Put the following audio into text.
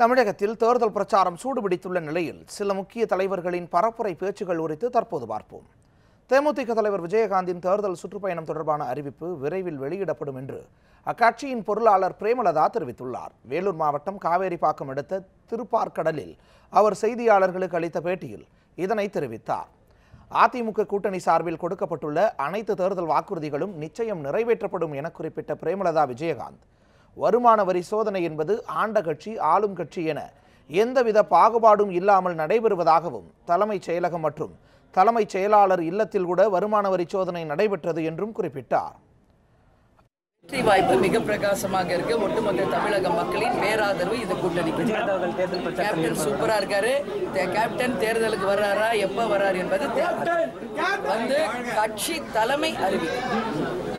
தமிழகத்தில் தேர்தல் பிரச்சாரம் சூடுபிடித்துள்ள நிலையில் சில முக்கிய தலைவர்களின் பரப்புரை பேச்சுகள் குறித்து தற்போது பார்ப்போம். தேமுதிக தலைவர் விஜயகாந்தின் தேர்தல் சுற்றுப்பயணம் தொடர்பான அறிவிப்பு விரைவில் வெளியிடப்படும் என்று அக்கட்சியின் பொருளாளர் பிரேமலதா தெரிவித்துள்ளார். வேலூர் மாவட்டம் காவேரிப்பாக்கம் அடுத்த திருப்பார்கடலில் அவர் செய்தியாளர்களுக்கு அளித்த பேட்டியில் இதனை தெரிவித்தார். அதிமுக கூட்டணி சார்பில் கொடுக்கப்பட்டுள்ள அனைத்து தேர்தல் வாக்குறுதிகளும் நிச்சயம் நிறைவேற்றப்படும் என குறிப்பிட்ட பிரேமலதா விஜயகாந்த் வருமான வரி சோதனை என்பது ஆண்ட கட்சி ஆளும் கட்சி என எந்தவித பாகுபாடும் இல்லாமல் நடைபெறுவதாகவும் தலைமைச் செயலகம் மற்றும் தலைமைச் செயலாளர் இல்லத்தில் கூட வருமான வரி சோதனை நடைபெற்றது என்றும் குறிப்பிட்டார். வெற்றி வாய்ப்பு மிக பிரகாசமாக இருக்கு. ஒட்டுமொத்த தமிழக மக்களின் பேராதரவு இந்த கூட்டணிக்கு. கேப்டன் சூப்பரா இருக்காரு. தே- கேப்டன் தேர்தலுக்கு வர்றாரா? எப்ப வர்றாரு என்பது. வந்து கட்சி தலைமை அறிவிக்கும்